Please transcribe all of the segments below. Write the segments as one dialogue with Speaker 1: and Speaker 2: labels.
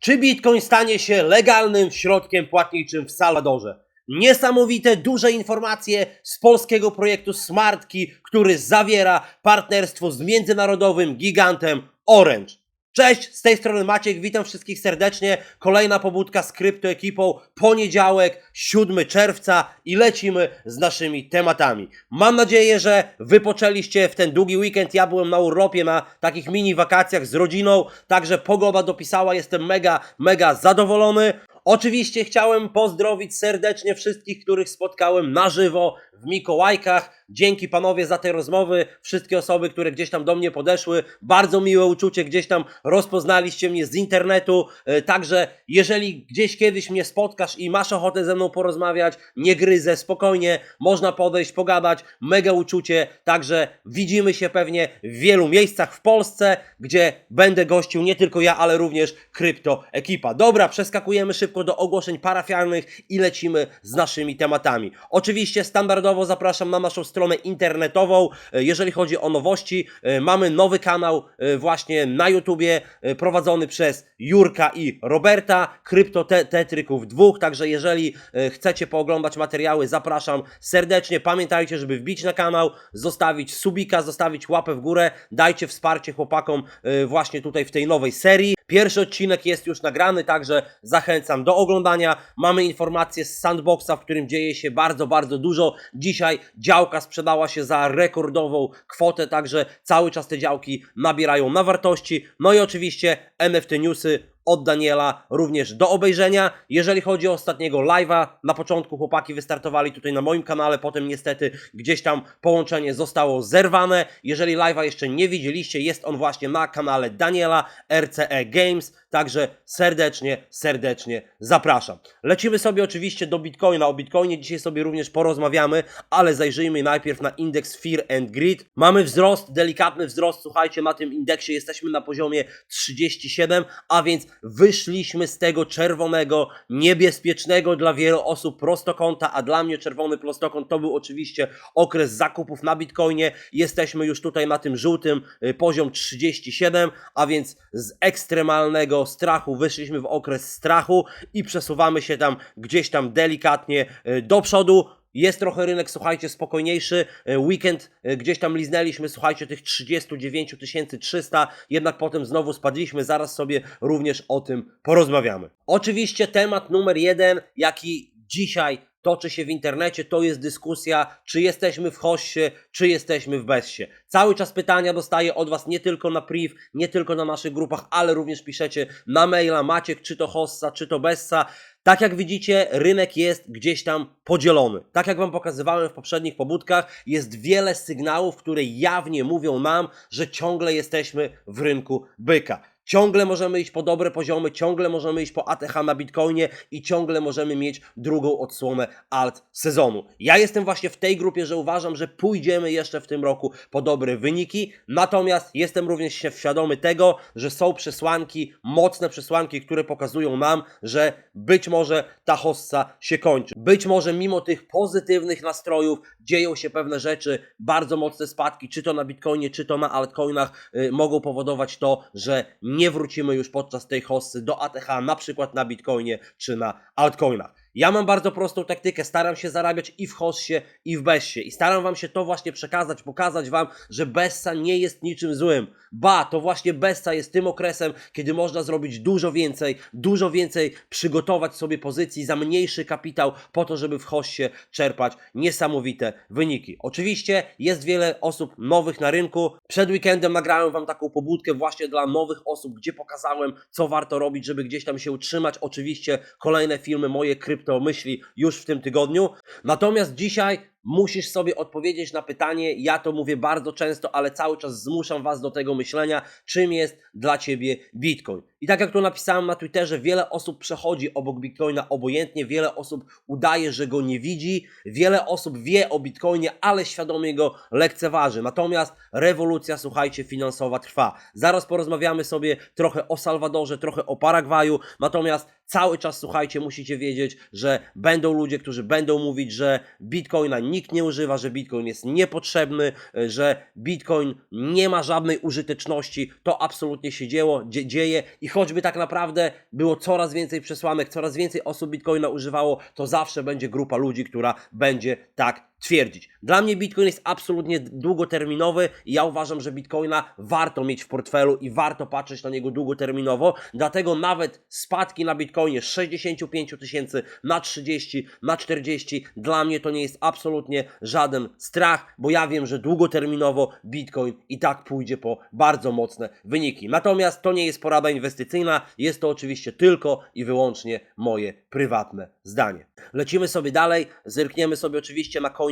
Speaker 1: Czy Bitcoin stanie się legalnym środkiem płatniczym w Salwadorze? Niesamowite, duże informacje z polskiego projektu SmartKey, który zawiera partnerstwo z międzynarodowym gigantem Orange. Cześć, z tej strony Maciek, witam wszystkich serdecznie. Kolejna pobudka z kryptoekipą, poniedziałek, 7 czerwca i lecimy z naszymi tematami. Mam nadzieję, że wypoczęliście w ten długi weekend. Ja byłem na urlopie, na takich mini wakacjach z rodziną, także pogoda dopisała, jestem mega, mega zadowolony. Oczywiście chciałem pozdrowić serdecznie wszystkich, których spotkałem na żywo w Mikołajkach. Dzięki panowie za te rozmowy. Wszystkie osoby, które gdzieś tam do mnie podeszły. Bardzo miłe uczucie, gdzieś tam rozpoznaliście mnie z internetu. E, Także jeżeli gdzieś kiedyś mnie spotkasz i masz ochotę ze mną porozmawiać, nie gryzę, spokojnie, można podejść, pogadać. Mega uczucie. Także widzimy się pewnie w wielu miejscach w Polsce, gdzie będę gościł nie tylko ja, ale również krypto ekipa. Dobra, przeskakujemy szybko do ogłoszeń parafialnych i lecimy z naszymi tematami. Oczywiście standardowo zapraszam na naszą stronę internetową. E, Jeżeli chodzi o nowości, e, mamy nowy kanał e, właśnie na YouTubie prowadzony przez Jurka i Roberta, Krypto Te- Tetryków dwóch, także jeżeli chcecie pooglądać materiały, zapraszam serdecznie. Pamiętajcie, żeby wbić na kanał, zostawić subika, zostawić łapę w górę, dajcie wsparcie chłopakom właśnie tutaj w tej nowej serii. Pierwszy odcinek jest już nagrany, także zachęcam do oglądania. Mamy informacje z Sandboxa, w którym dzieje się bardzo, bardzo dużo. Dzisiaj działka sprzedała się za rekordową kwotę, także cały czas te działki nabierają na wartości. No i oczywiście NFT Newsy od Daniela również do obejrzenia. Jeżeli chodzi o ostatniego live'a, na początku chłopaki wystartowali tutaj na moim kanale, potem niestety gdzieś tam połączenie zostało zerwane. Jeżeli live'a jeszcze nie widzieliście, jest on właśnie na kanale Daniela RCE Games, także serdecznie, serdecznie zapraszam. Lecimy sobie oczywiście do Bitcoina. O Bitcoinie dzisiaj sobie również porozmawiamy, ale zajrzyjmy najpierw na indeks Fear and Greed. Mamy wzrost, delikatny wzrost, słuchajcie, na tym indeksie jesteśmy na poziomie 37, a więc wyszliśmy z tego czerwonego, niebezpiecznego dla wielu osób prostokąta, a dla mnie czerwony prostokąt to był oczywiście okres zakupów na Bitcoinie. Jesteśmy już tutaj na tym żółtym y, poziom 37, a więc z ekstremalnego strachu wyszliśmy w okres strachu i przesuwamy się tam gdzieś tam delikatnie y, do przodu. Jest trochę rynek, słuchajcie, spokojniejszy. E, Weekend e, gdzieś tam liznęliśmy, słuchajcie, tych 39 300, jednak potem znowu spadliśmy. Zaraz sobie również o tym porozmawiamy. Oczywiście temat numer jeden, jaki dzisiaj toczy się w internecie, to jest dyskusja, czy jesteśmy w hossie, czy jesteśmy w bessie. Cały czas pytania dostaję od Was nie tylko na priv, nie tylko na naszych grupach, ale również piszecie na maila Maciek, czy to hossa, czy to bessa. Tak jak widzicie, rynek jest gdzieś tam podzielony. Tak jak Wam pokazywałem w poprzednich pobudkach, jest wiele sygnałów, które jawnie mówią nam, że ciągle jesteśmy w rynku byka. Ciągle możemy iść po dobre poziomy, ciągle możemy iść po ATH na Bitcoinie i ciągle możemy mieć drugą odsłonę alt sezonu. Ja jestem właśnie w tej grupie, że uważam, że pójdziemy jeszcze w tym roku po dobre wyniki, natomiast jestem również świadomy tego, że są przesłanki, mocne przesłanki, które pokazują nam, że być może ta hossa się kończy. Być może mimo tych pozytywnych nastrojów dzieją się pewne rzeczy, bardzo mocne spadki, czy to na Bitcoinie, czy to na altcoinach, y, mogą powodować to, że nie wrócimy już podczas tej hossy do ATH, na przykład na Bitcoinie, czy na altcoinach. Ja mam bardzo prostą taktykę, staram się zarabiać i w hossie, i w bessie. I staram wam się to właśnie przekazać, pokazać wam, że bessa nie jest niczym złym. Ba, to właśnie bessa jest tym okresem, kiedy można zrobić dużo więcej, dużo więcej przygotować sobie pozycji za mniejszy kapitał po to, żeby w hossie czerpać niesamowite wyniki. Oczywiście jest wiele osób nowych na rynku. Przed weekendem nagrałem wam taką pobudkę właśnie dla nowych osób, gdzie pokazałem, co warto robić, żeby gdzieś tam się utrzymać. Oczywiście kolejne filmy moje krypto myśli już w tym tygodniu. Natomiast dzisiaj musisz sobie odpowiedzieć na pytanie, ja to mówię bardzo często, ale cały czas zmuszam Was do tego myślenia, czym jest dla Ciebie Bitcoin. I tak jak tu napisałem na Twitterze, wiele osób przechodzi obok Bitcoina obojętnie, wiele osób udaje, że go nie widzi, wiele osób wie o Bitcoinie, ale świadomie go lekceważy. Natomiast rewolucja, słuchajcie, finansowa trwa. Zaraz porozmawiamy sobie trochę o Salwadorze, trochę o Paragwaju, natomiast Cały czas słuchajcie, musicie wiedzieć, że będą ludzie, którzy będą mówić, że Bitcoina nikt nie używa, że Bitcoin jest niepotrzebny, y, że Bitcoin nie ma żadnej użyteczności. To absolutnie się dzieło, dzie- dzieje i choćby tak naprawdę było coraz więcej przesłanek, coraz więcej osób Bitcoina używało, to zawsze będzie grupa ludzi, która będzie tak twierdzić. Dla mnie Bitcoin jest absolutnie długoterminowy i ja uważam, że Bitcoina warto mieć w portfelu i warto patrzeć na niego długoterminowo, dlatego nawet spadki na Bitcoinie z 65 tysięcy na 30, na 40, dla mnie to nie jest absolutnie żaden strach, bo ja wiem, że długoterminowo Bitcoin i tak pójdzie po bardzo mocne wyniki. Natomiast to nie jest porada inwestycyjna, jest to oczywiście tylko i wyłącznie moje prywatne zdanie. Lecimy sobie dalej, zerkniemy sobie oczywiście na CoinGecko,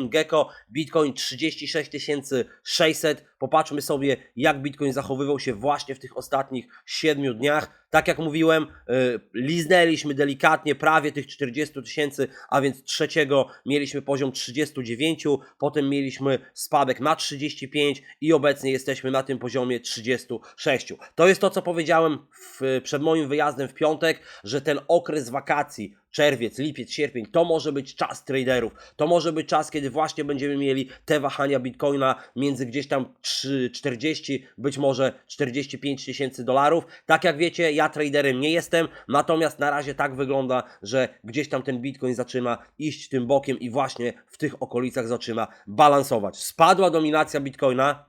Speaker 1: Bitcoin 36 600, popatrzmy sobie jak Bitcoin zachowywał się właśnie w tych ostatnich 7 dniach. Tak jak mówiłem, yy, liznęliśmy delikatnie prawie tych 40 tysięcy, a więc trzeciego mieliśmy poziom 39, potem mieliśmy spadek na 35 i obecnie jesteśmy na tym poziomie 36. To jest to, co powiedziałem w, przed moim wyjazdem w piątek, że ten okres wakacji, czerwiec, lipiec, sierpień, to może być czas traderów. To może być czas, kiedy właśnie będziemy mieli te wahania Bitcoina między gdzieś tam 3, 40, być może 45 tysięcy dolarów. Tak jak wiecie, ja traderem nie jestem, natomiast na razie tak wygląda, że gdzieś tam ten Bitcoin zaczyna iść tym bokiem i właśnie w tych okolicach zaczyna balansować. Spadła dominacja Bitcoina,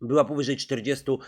Speaker 1: była powyżej 40%,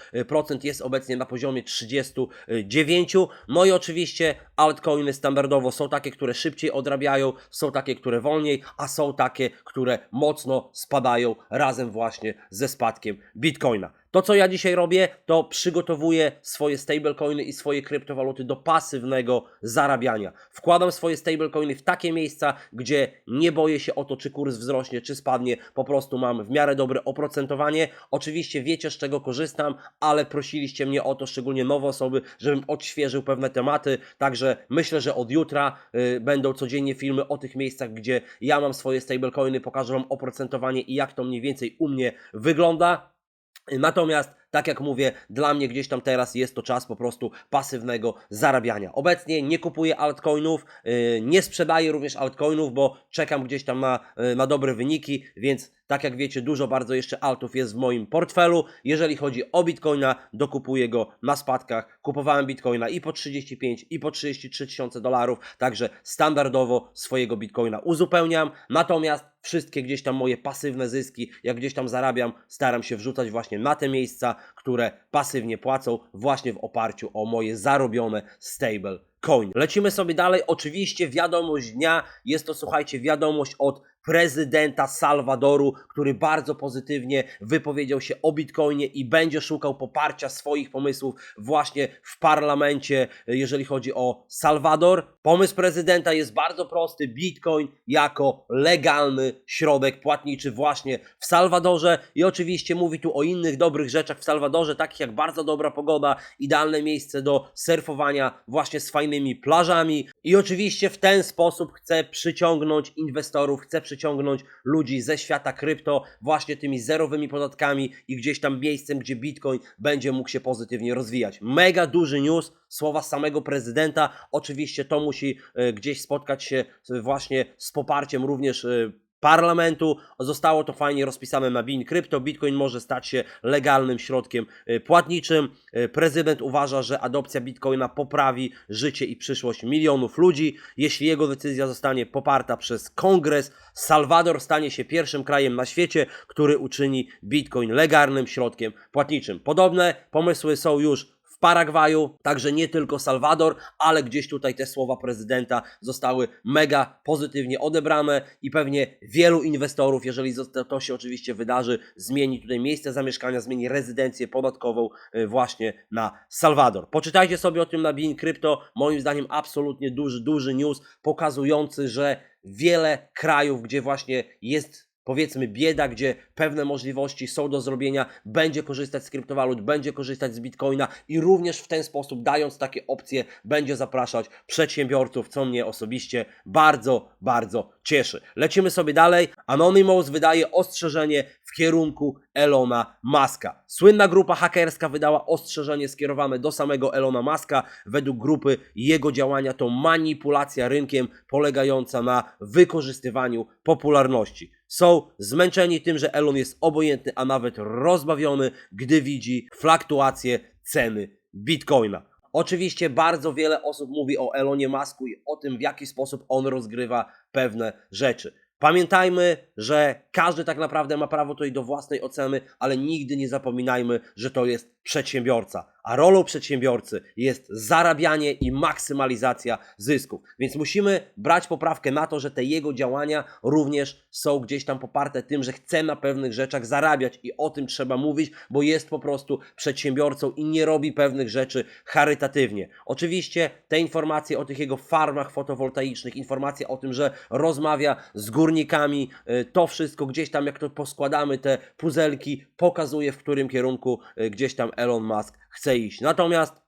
Speaker 1: jest obecnie na poziomie 39%. No i oczywiście altcoiny standardowo są takie, które szybciej odrabiają, są takie, które wolniej, a są takie, które mocno spadają razem właśnie ze spadkiem Bitcoina. To, co ja dzisiaj robię, to przygotowuję swoje stablecoiny i swoje kryptowaluty do pasywnego zarabiania. Wkładam swoje stablecoiny w takie miejsca, gdzie nie boję się o to, czy kurs wzrośnie, czy spadnie. Po prostu mam w miarę dobre oprocentowanie. Oczywiście wiecie, z czego korzystam, ale prosiliście mnie o to, szczególnie nowe osoby, żebym odświeżył pewne tematy. Także myślę, że od jutra y, będą codziennie filmy o tych miejscach, gdzie ja mam swoje stablecoiny, pokażę Wam oprocentowanie i jak to mniej więcej u mnie wygląda. Natomiast, tak jak mówię, dla mnie gdzieś tam teraz jest to czas po prostu pasywnego zarabiania. Obecnie nie kupuję altcoinów, yy, nie sprzedaję również altcoinów, bo czekam gdzieś tam na, yy, na dobre wyniki, więc tak jak wiecie, dużo bardzo jeszcze altów jest w moim portfelu. Jeżeli chodzi o Bitcoina, dokupuję go na spadkach. Kupowałem Bitcoina i po 35, i po 33 tysiące dolarów, także standardowo swojego Bitcoina uzupełniam. Natomiast wszystkie gdzieś tam moje pasywne zyski, jak gdzieś tam zarabiam, staram się wrzucać właśnie na te miejsca, które pasywnie płacą właśnie w oparciu o moje zarobione stable coin. Lecimy sobie dalej. Oczywiście wiadomość dnia jest to, słuchajcie, wiadomość od prezydenta Salwadoru, który bardzo pozytywnie wypowiedział się o Bitcoinie i będzie szukał poparcia swoich pomysłów właśnie w parlamencie, jeżeli chodzi o Salwador. Pomysł prezydenta jest bardzo prosty: Bitcoin jako legalny środek płatniczy właśnie w Salwadorze. I oczywiście mówi tu o innych dobrych rzeczach w Salwadorze, takich jak bardzo dobra pogoda, idealne miejsce do surfowania właśnie z fajnymi plażami. I oczywiście w ten sposób chce przyciągnąć inwestorów, chce przyciągnąć ludzi ze świata krypto właśnie tymi zerowymi podatkami i gdzieś tam miejscem, gdzie Bitcoin będzie mógł się pozytywnie rozwijać. Mega duży news, słowa samego prezydenta. Oczywiście to musi e, gdzieś spotkać się właśnie z poparciem również e, parlamentu. Zostało to fajnie rozpisane na Bin Crypto. Bitcoin może stać się legalnym środkiem e, płatniczym. E, Prezydent uważa, że adopcja Bitcoina poprawi życie i przyszłość milionów ludzi. Jeśli jego decyzja zostanie poparta przez kongres, Salwador stanie się pierwszym krajem na świecie, który uczyni Bitcoin legalnym środkiem płatniczym. Podobne pomysły są już w Paragwaju, także nie tylko Salwador, ale gdzieś tutaj te słowa prezydenta zostały mega pozytywnie odebrane i pewnie wielu inwestorów, jeżeli to się oczywiście wydarzy, zmieni tutaj miejsce zamieszkania, zmieni rezydencję podatkową y, właśnie na Salwador. Poczytajcie sobie o tym na Bean Crypto, moim zdaniem absolutnie duży, duży news pokazujący, że wiele krajów, gdzie właśnie jest powiedzmy bieda, gdzie pewne możliwości są do zrobienia, będzie korzystać z kryptowalut, będzie korzystać z bitcoina i również w ten sposób, dając takie opcje, będzie zapraszać przedsiębiorców, co mnie osobiście bardzo, bardzo cieszy. Lecimy sobie dalej. Anonymous wydaje ostrzeżenie w kierunku Elona Muska. Słynna grupa hakerska wydała ostrzeżenie skierowane do samego Elona Muska. Według grupy jego działania to manipulacja rynkiem polegająca na wykorzystywaniu popularności. Są zmęczeni tym, że Elon jest obojętny, a nawet rozbawiony, gdy widzi fluktuacje ceny Bitcoina. Oczywiście bardzo wiele osób mówi o Elonie Musku i o tym, w jaki sposób on rozgrywa pewne rzeczy. Pamiętajmy, że każdy tak naprawdę ma prawo tutaj do własnej oceny, ale nigdy nie zapominajmy, że to jest przedsiębiorca. A rolą przedsiębiorcy jest zarabianie i maksymalizacja zysków. Więc musimy brać poprawkę na to, że te jego działania również są gdzieś tam poparte tym, że chce na pewnych rzeczach zarabiać i o tym trzeba mówić, bo jest po prostu przedsiębiorcą i nie robi pewnych rzeczy charytatywnie. Oczywiście te informacje o tych jego farmach fotowoltaicznych, informacje o tym, że rozmawia z górnikami, y, to wszystko gdzieś tam, jak to poskładamy, te puzelki, pokazuje w którym kierunku y, gdzieś tam Elon Musk chce iść. Natomiast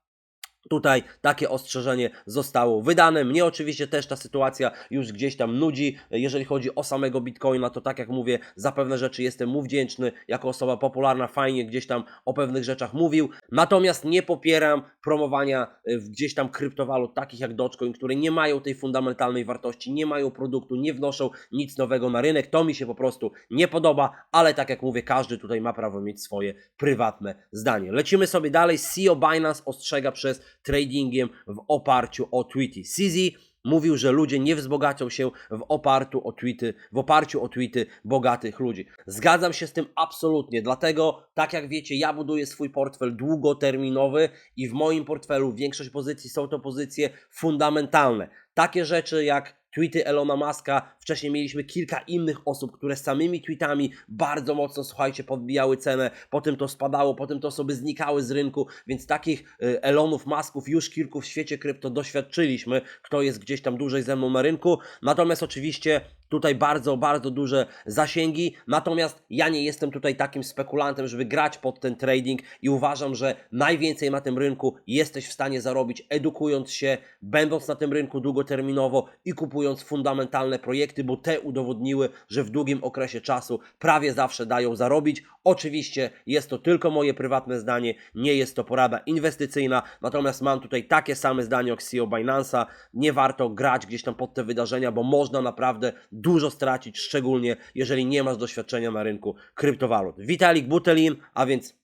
Speaker 1: Tutaj takie ostrzeżenie zostało wydane. Mnie oczywiście też ta sytuacja już gdzieś tam nudzi. Jeżeli chodzi o samego Bitcoina, to tak jak mówię, za pewne rzeczy jestem mu wdzięczny. Jako osoba popularna, fajnie gdzieś tam o pewnych rzeczach mówił. Natomiast nie popieram promowania y, gdzieś tam kryptowalut takich jak Dogecoin, które nie mają tej fundamentalnej wartości, nie mają produktu, nie wnoszą nic nowego na rynek. To mi się po prostu nie podoba, ale tak jak mówię, każdy tutaj ma prawo mieć swoje prywatne zdanie. Lecimy sobie dalej. CEO Binance ostrzega przez tradingiem w oparciu o tweety. CZ mówił, że ludzie nie wzbogacą się w oparciu o tweety, w oparciu o tweety bogatych ludzi. Zgadzam się z tym absolutnie, dlatego tak jak wiecie, ja buduję swój portfel długoterminowy i w moim portfelu większość pozycji są to pozycje fundamentalne. Takie rzeczy jak tweety Elona Muska, wcześniej mieliśmy kilka innych osób, które samymi tweetami bardzo mocno, słuchajcie, podbijały cenę, potem to spadało, potem te osoby znikały z rynku, więc takich y, Elonów, Musków już kilku w świecie krypto doświadczyliśmy, kto jest gdzieś tam dłużej ze mną na rynku, natomiast oczywiście tutaj bardzo, bardzo duże zasięgi. Natomiast ja nie jestem tutaj takim spekulantem, żeby grać pod ten trading i uważam, że najwięcej na tym rynku jesteś w stanie zarobić, edukując się, będąc na tym rynku długoterminowo i kupując fundamentalne projekty, bo te udowodniły, że w długim okresie czasu prawie zawsze dają zarobić. Oczywiście jest to tylko moje prywatne zdanie, nie jest to porada inwestycyjna, natomiast mam tutaj takie same zdanie jak CEO Binance'a. Nie warto grać gdzieś tam pod te wydarzenia, bo można naprawdę dużo stracić, szczególnie jeżeli nie masz doświadczenia na rynku kryptowalut. Vitalik Buterin, a więc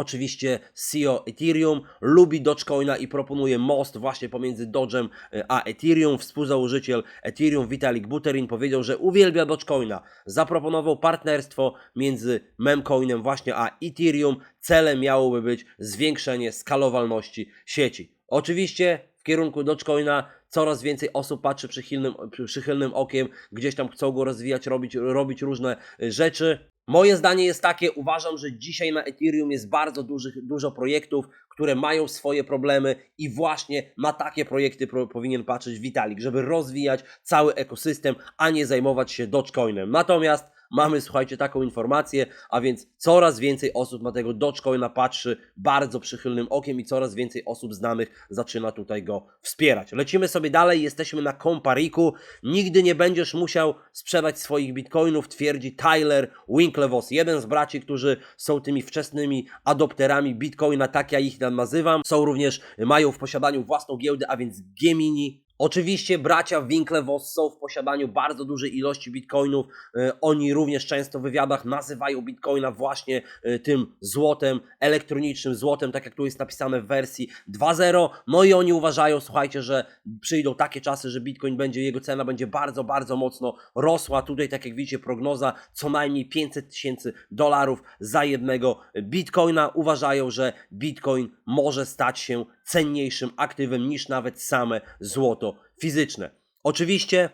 Speaker 1: Oczywiście CEO Ethereum lubi Dogecoina i proponuje most właśnie pomiędzy Dodgem e, a Ethereum. Współzałożyciel Ethereum Vitalik Buterin powiedział, że uwielbia Dogecoina. Zaproponował partnerstwo między memcoinem właśnie a Ethereum. Celem miałoby być zwiększenie skalowalności sieci. Oczywiście w kierunku Dogecoina coraz więcej osób patrzy przychylnym, przychylnym okiem, gdzieś tam chcą go rozwijać, robić, robić różne y, rzeczy. Moje zdanie jest takie, uważam, że dzisiaj na Ethereum jest bardzo dużo projektów, które mają swoje problemy i właśnie na takie projekty pro, powinien patrzeć Vitalik, żeby rozwijać cały ekosystem, a nie zajmować się Dogecoinem. Natomiast mamy, słuchajcie, taką informację, a więc coraz więcej osób na tego Dogecoina patrzy bardzo przychylnym okiem i coraz więcej osób znanych zaczyna tutaj go wspierać. Lecimy sobie dalej, jesteśmy na Compariku. Nigdy nie będziesz musiał sprzedać swoich bitcoinów, twierdzi Tyler Winklevoss, jeden z braci, którzy są tymi wczesnymi adopterami bitcoina, tak ja ich nazywam. Są również, mają w posiadaniu własną giełdę, a więc Gemini, Oczywiście bracia Winklevoss są w posiadaniu bardzo dużej ilości bitcoinów. E, Oni również często w wywiadach nazywają bitcoina właśnie e, tym złotem, elektronicznym złotem, tak jak tu jest napisane w wersji 2.0. No i oni uważają, słuchajcie, że przyjdą takie czasy, że bitcoin będzie, jego cena będzie bardzo, bardzo mocno rosła. Tutaj, tak jak widzicie, prognoza co najmniej 500 tysięcy dolarów za jednego bitcoina. Uważają, że bitcoin może stać się cenniejszym aktywem niż nawet same złoto fizyczne. Oczywiście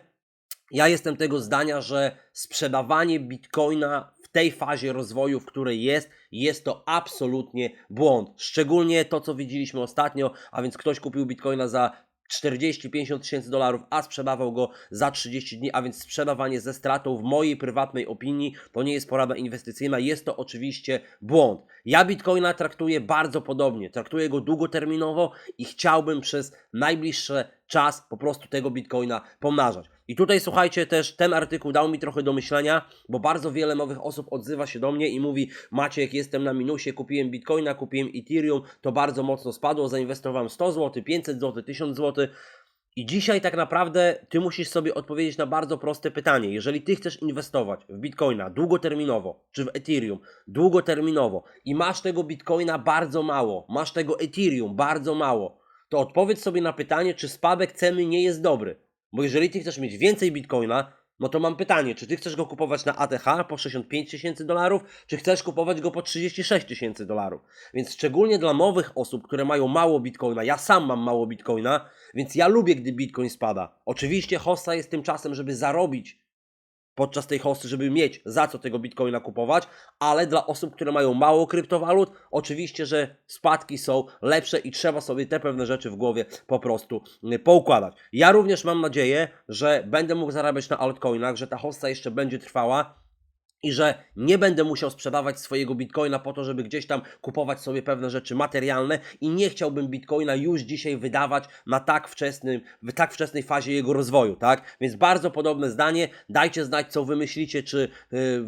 Speaker 1: ja jestem tego zdania, że sprzedawanie bitcoina w tej fazie rozwoju, w której jest, jest to absolutnie błąd. Szczególnie to, co widzieliśmy ostatnio, a więc ktoś kupił bitcoina za 40-50 tysięcy dolarów, a sprzedawał go za 30 dni, a więc sprzedawanie ze stratą w mojej prywatnej opinii to nie jest porada inwestycyjna, jest to oczywiście błąd. Ja Bitcoina traktuję bardzo podobnie, traktuję go długoterminowo i chciałbym przez najbliższy czas po prostu tego Bitcoina pomnażać. I tutaj słuchajcie też, ten artykuł dał mi trochę do myślenia, bo bardzo wiele nowych osób odzywa się do mnie i mówi Maciek, jestem na minusie, kupiłem Bitcoina, kupiłem Ethereum, to bardzo mocno spadło, zainwestowałem 100 zł, 500 zł, 1000 zł. I dzisiaj tak naprawdę ty musisz sobie odpowiedzieć na bardzo proste pytanie. Jeżeli ty chcesz inwestować w Bitcoina długoterminowo, czy w Ethereum długoterminowo i masz tego Bitcoina bardzo mało, masz tego Ethereum bardzo mało, to odpowiedz sobie na pytanie, czy spadek ceny nie jest dobry. Bo jeżeli ty chcesz mieć więcej Bitcoina, no to mam pytanie, czy ty chcesz go kupować na ATH po 65 tysięcy dolarów, czy chcesz kupować go po 36 tysięcy dolarów? Więc szczególnie dla nowych osób, które mają mało Bitcoina, ja sam mam mało Bitcoina, więc ja lubię, gdy Bitcoin spada. Oczywiście hossa jest tym czasem, żeby zarobić podczas tej hosty, żeby mieć za co tego bitcoina kupować, ale dla osób, które mają mało kryptowalut, oczywiście, że spadki są lepsze i trzeba sobie te pewne rzeczy w głowie po prostu y, poukładać. Ja również mam nadzieję, że będę mógł zarabiać na altcoinach, że ta hosta jeszcze będzie trwała i że nie będę musiał sprzedawać swojego bitcoina po to, żeby gdzieś tam kupować sobie pewne rzeczy materialne i nie chciałbym bitcoina już dzisiaj wydawać na tak wczesnym, w tak wczesnej fazie jego rozwoju, tak? Więc bardzo podobne zdanie. Dajcie znać, co wy myślicie, czy y,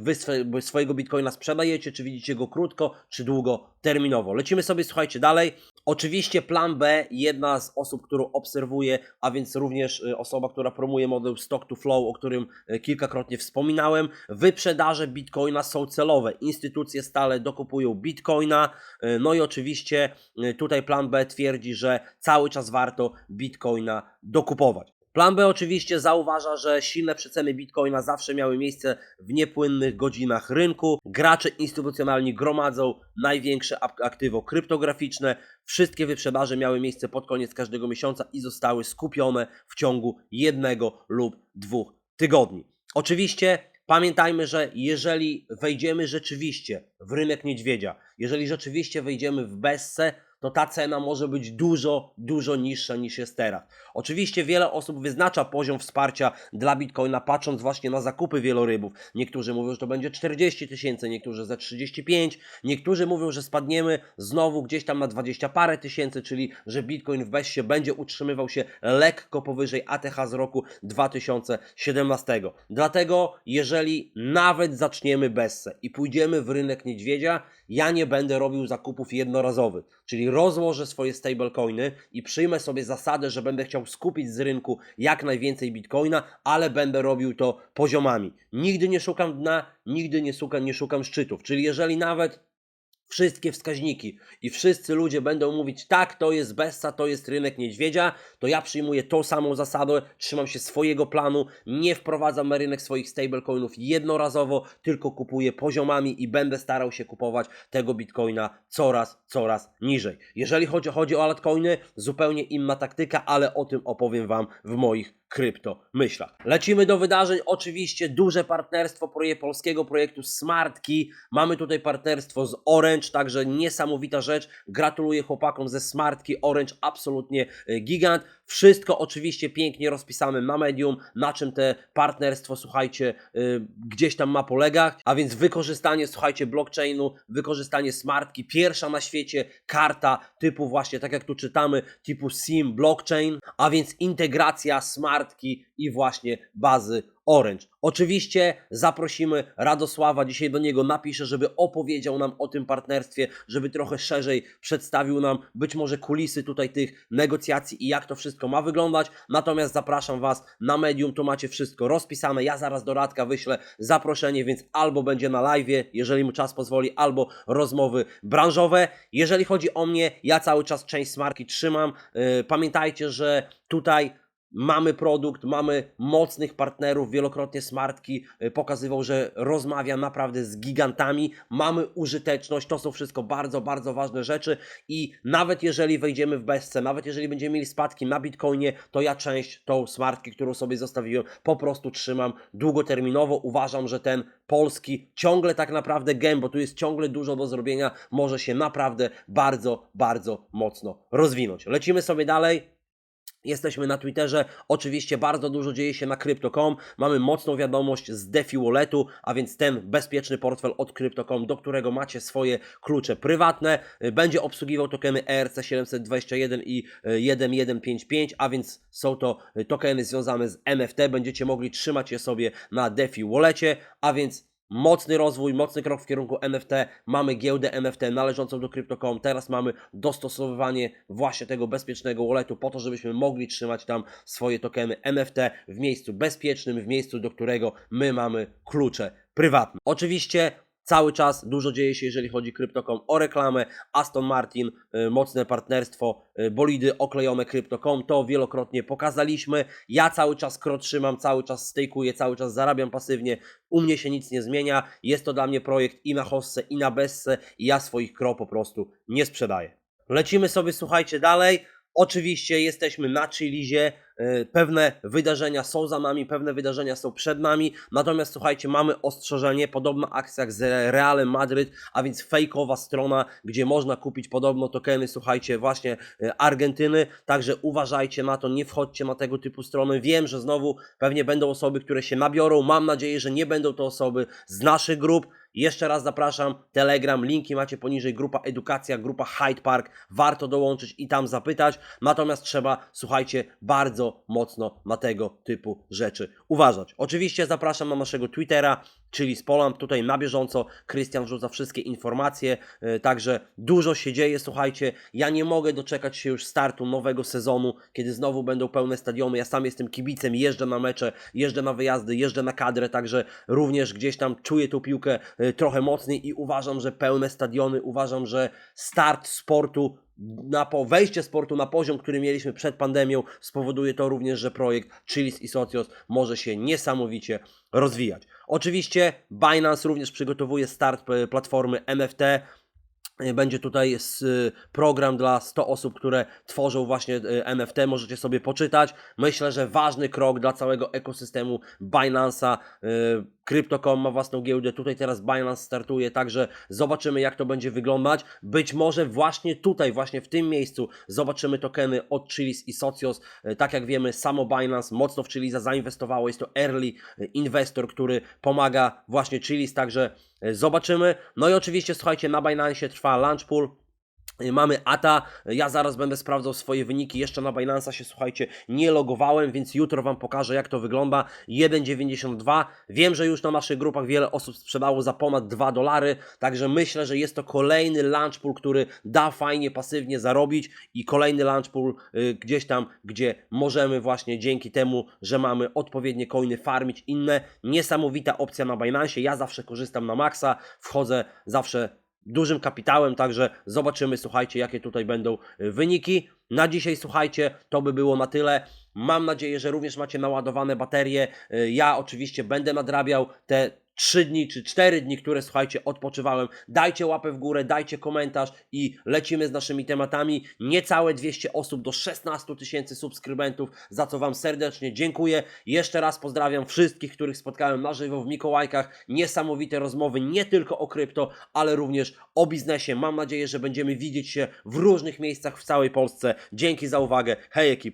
Speaker 1: wy swojego bitcoina sprzedajecie, czy widzicie go krótko, czy długoterminowo. Lecimy sobie, słuchajcie, dalej. Oczywiście plan B, jedna z osób, którą obserwuję, a więc również y, osoba, która promuje model Stock to Flow, o którym y, kilkakrotnie wspominałem. Wyprzedaże bitcoina są celowe. Instytucje stale dokupują bitcoina. y, No i oczywiście tutaj plan B twierdzi, że cały czas warto bitcoina dokupować. Plan B oczywiście zauważa, że silne przeceny bitcoina zawsze miały miejsce w niepłynnych godzinach rynku. Gracze instytucjonalni gromadzą największe aktywo kryptograficzne. Wszystkie wyprzedaże miały miejsce pod koniec każdego miesiąca i zostały skupione w ciągu jednego lub dwóch tygodni. Oczywiście pamiętajmy, że jeżeli wejdziemy rzeczywiście w rynek niedźwiedzia, jeżeli rzeczywiście wejdziemy w Bessę, to ta cena może być dużo, dużo niższa niż jest teraz. Oczywiście wiele osób wyznacza poziom wsparcia dla Bitcoina, patrząc właśnie na zakupy wielorybów. Niektórzy mówią, że to będzie 40 tysięcy, niektórzy za 35, niektórzy mówią, że spadniemy znowu gdzieś tam na 20 parę tysięcy, czyli że Bitcoin w Bessie będzie utrzymywał się lekko powyżej ATH z roku 2017. Dlatego, jeżeli nawet zaczniemy Bessę i pójdziemy w rynek niedźwiedzia, ja nie będę robił zakupów jednorazowych, czyli rozłożę swoje stablecoiny i przyjmę sobie zasadę, że będę chciał skupić z rynku jak najwięcej bitcoina, ale będę robił to poziomami. Nigdy nie szukam dna, nigdy nie szukam, nie szukam szczytów, czyli jeżeli nawet wszystkie wskaźniki i wszyscy ludzie będą mówić tak, to jest Bessa, to jest rynek niedźwiedzia, to ja przyjmuję tą samą zasadę, trzymam się swojego planu, nie wprowadzam na rynek swoich stablecoinów jednorazowo, tylko kupuję poziomami i będę starał się kupować tego bitcoina coraz, coraz niżej. Jeżeli chodzi, chodzi o altcoiny, zupełnie inna taktyka, ale o tym opowiem Wam w moich krypto myślach. Lecimy do wydarzeń. Oczywiście duże partnerstwo proje polskiego projektu Smartki. Mamy tutaj partnerstwo z Orange, także niesamowita rzecz. Gratuluję chłopakom ze Smartki. Orange absolutnie y, gigant. Wszystko oczywiście pięknie rozpisane na medium, na czym te partnerstwo, słuchajcie, y, gdzieś tam ma polegać. A więc wykorzystanie, słuchajcie, blockchainu, wykorzystanie Smartki, pierwsza na świecie karta typu właśnie, tak jak tu czytamy, typu SIM blockchain, a więc integracja Smartki i właśnie bazy Orange. Oczywiście zaprosimy Radosława, dzisiaj do niego napiszę, żeby opowiedział nam o tym partnerstwie, żeby trochę szerzej przedstawił nam być może kulisy tutaj tych negocjacji i jak to wszystko ma wyglądać. Natomiast zapraszam Was na medium, tu macie wszystko rozpisane. Ja zaraz do Radka wyślę zaproszenie, więc albo będzie na live, jeżeli mu czas pozwoli, albo rozmowy branżowe. Jeżeli chodzi o mnie, ja cały czas część smarki trzymam. Yy, pamiętajcie, że tutaj Mamy produkt, mamy mocnych partnerów. Wielokrotnie Smartki y, pokazywał, że rozmawia naprawdę z gigantami. Mamy użyteczność, to są wszystko bardzo, bardzo ważne rzeczy. I nawet jeżeli wejdziemy w bezce, nawet jeżeli będziemy mieli spadki na Bitcoinie, to ja część tą Smartki, którą sobie zostawiłem, po prostu trzymam długoterminowo. Uważam, że ten polski ciągle tak naprawdę game, bo tu jest ciągle dużo do zrobienia, może się naprawdę bardzo, bardzo mocno rozwinąć. Lecimy sobie dalej. Jesteśmy na Twitterze, oczywiście bardzo dużo dzieje się na Crypto.com, mamy mocną wiadomość z DeFi Walletu, a więc ten bezpieczny portfel od Crypto.com, do którego macie swoje klucze prywatne, y, będzie obsługiwał tokeny E ERC721 i y, 1155, a więc są to y, tokeny związane z NFT, będziecie mogli trzymać je sobie na DeFi Wallecie, a więc Mocny rozwój, mocny krok w kierunku NFT. Mamy giełdę NFT należącą do Crypto.com. Teraz mamy dostosowywanie właśnie tego bezpiecznego walletu po to, żebyśmy mogli trzymać tam swoje tokeny NFT w miejscu bezpiecznym, w miejscu, do którego my mamy klucze prywatne. Oczywiście cały czas dużo dzieje się, jeżeli chodzi Crypto.com o reklamę. Aston Martin, y, mocne partnerstwo, y, bolidy oklejone Crypto.com, to wielokrotnie pokazaliśmy. Ja cały czas kro trzymam, cały czas stejkuję, cały czas zarabiam pasywnie. U mnie się nic nie zmienia. Jest to dla mnie projekt i na hossę, i na bessę i ja swoich kro po prostu nie sprzedaję. Lecimy sobie, słuchajcie, dalej. Oczywiście jesteśmy na Chilizie, pewne wydarzenia są za nami, pewne wydarzenia są przed nami, natomiast słuchajcie, mamy ostrzeżenie, podobna akcja jak z Realem Madryt, a więc fejkowa strona, gdzie można kupić podobno tokeny, słuchajcie, właśnie y, Argentyny, także uważajcie na to, nie wchodźcie na tego typu strony. Wiem, że znowu pewnie będą osoby, które się nabiorą, mam nadzieję, że nie będą to osoby z naszych grup, jeszcze raz zapraszam, Telegram, linki macie poniżej, grupa Edukacja, grupa Hyde Park, warto dołączyć i tam zapytać, natomiast trzeba, słuchajcie, bardzo mocno na tego typu rzeczy uważać. Oczywiście zapraszam na naszego Twittera, czyli z Poland, tutaj na bieżąco, Krystian wrzuca wszystkie informacje, yy, także dużo się dzieje, słuchajcie, ja nie mogę doczekać się już startu nowego sezonu, kiedy znowu będą pełne stadiony, ja sam jestem kibicem, jeżdżę na mecze, jeżdżę na wyjazdy, jeżdżę na kadrę, także również gdzieś tam czuję tą piłkę y, trochę mocniej i uważam, że pełne stadiony, uważam, że start sportu na po wejście sportu na poziom, który mieliśmy przed pandemią, spowoduje to również, że projekt Chilis i Socios może się niesamowicie rozwijać. Oczywiście Binance również przygotowuje start e, platformy NFT. E, Będzie tutaj s- program dla 100 osób, które tworzą właśnie e, NFT. Możecie sobie poczytać. Myślę, że ważny krok dla całego ekosystemu Binance'a. Crypto.com ma własną giełdę. Tutaj teraz Binance startuje, także zobaczymy, jak to będzie wyglądać. Być może właśnie tutaj, właśnie w tym miejscu zobaczymy tokeny od Chilis i Socios. E, Tak jak wiemy, samo Binance mocno w Chilisa zainwestowało. Jest to early e, inwestor, który pomaga właśnie Chilis, także e, zobaczymy. No i oczywiście, słuchajcie, na Binance trwa launch pool. Mamy ATA, ja zaraz będę sprawdzał swoje wyniki, jeszcze na Binance'a się słuchajcie nie logowałem, więc jutro Wam pokażę jak to wygląda, 1,92, wiem, że już na naszych grupach wiele osób sprzedało za ponad 2 dolary, także myślę, że jest to kolejny launch pool, który da fajnie, pasywnie zarobić i kolejny launch pool y, gdzieś tam, gdzie możemy właśnie dzięki temu, że mamy odpowiednie coiny farmić inne, niesamowita opcja na Binance, ja zawsze korzystam na maksa, wchodzę zawsze dużym kapitałem, także zobaczymy, słuchajcie, jakie tutaj będą y, wyniki. Na dzisiaj, słuchajcie, to by było na tyle. Mam nadzieję, że również macie naładowane baterie. Y, Ja oczywiście będę nadrabiał te 3 dni czy 4 dni, które słuchajcie, odpoczywałem. Dajcie łapę w górę, dajcie komentarz i lecimy z naszymi tematami. Niecałe 200 osób do 16 tysięcy subskrybentów, za co Wam serdecznie dziękuję. Jeszcze raz pozdrawiam wszystkich, których spotkałem na żywo w Mikołajkach. Niesamowite rozmowy, nie tylko o krypto, ale również o biznesie. Mam nadzieję, że będziemy widzieć się w różnych miejscach w całej Polsce. Dzięki za uwagę. Hej ekip!